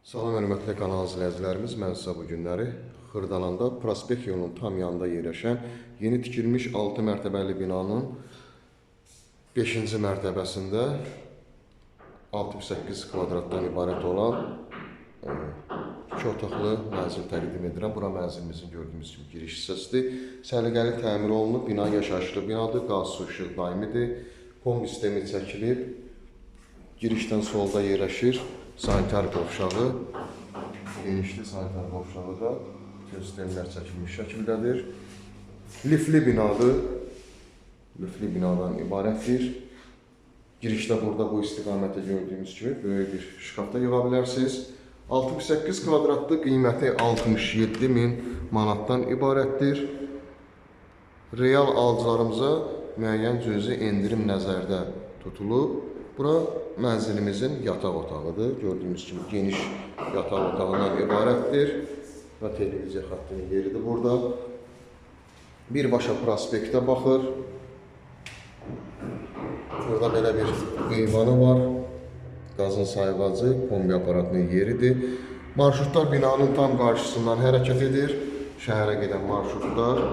Salam hörmətli kanal izləyicilərimiz, mən sizə bu günləri Xırdalanda Prospekt yolunun tam yanında yerləşən yeni tikilmiş 6 mərtəbəli binanın 5-ci mərtəbəsində 68 kvadratdan ibarət olan e, iki otaqlı mənzil təqdim edirəm. Bura mənzilimizin gördüyünüz kimi giriş hissəsidir. Səliqəli təmir olunub, bina yaşayışlı binadır, qaz, su, işıq daimidir. Kombi sistemi çəkilib, Girişdən solda yerləşir sanitar qovşağı. Genişli sanitar qovşağı da sistemlər çəkilmiş şəkildədir. Lifli binadır. Lifli binadan ibarətdir. Girişdə burada bu istiqamətdə gördüyümüz kimi böyük bir şkaf da yığa bilərsiniz. 68 kvadratlı qiyməti 67 min manatdan ibarətdir. Real alıcılarımıza müəyyən cüzi endirim nəzərdə tutulub. Bura mənzilimizin yataq otağıdır. Gördüyünüz kimi geniş yataq otağından ibarətdir və televiziya xəttinin yeridir burada. Birbaşa prospektə baxır. Burada belə bir eyvanı var. Qazın sayğacı, kombi aparatının yeridir. Marşrutlar binanın tam qarşısından hərəkət edir. Şəhərə gedən marşrutlar.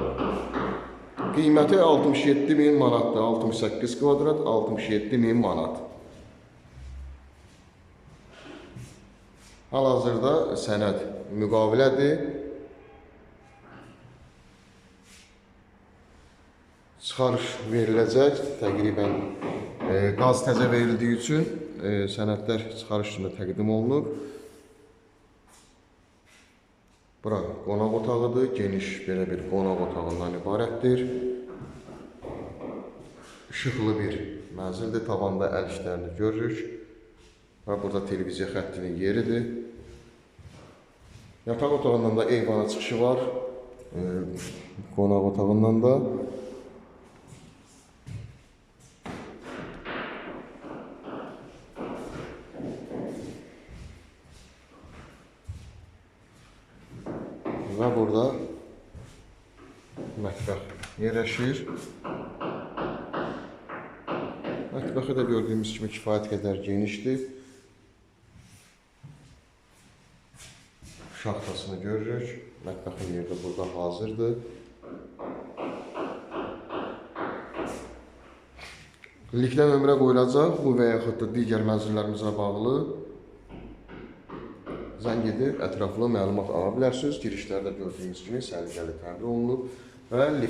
Qiyməti 67 min manatdır. 68 kvadrat 67 min manat. Hal-hazırda sənəd müqavilədir. Çıxarış veriləcək. Təqribən e, qaz təzə verildiyi üçün e, sənədlər çıxarış üçün də təqdim olunub. Bura qonaq otağıdır. Geniş belə bir qonaq otağından ibarətdir. İşıqlı bir mənzildir. Tavanda əl işlərini görürük. Və burada televiziya xəttinin yeridir. Yataq otağından da eyvana çıxışı var. E, qonaq otağından da. Və burada mətbəx yerləşir. Mətbəxi də gördüyümüz kimi kifayət qədər genişdir. Şaxtasını görürük. Mətbəxin yeri də burada hazırdır. Likdə nömrə qoyulacaq. Bu və yaxud da digər mənzillərimizlə bağlı zəng edib ətraflı məlumat ala bilərsiniz. Girişlərdə gördüyünüz kimi səliqəli təmir olunub və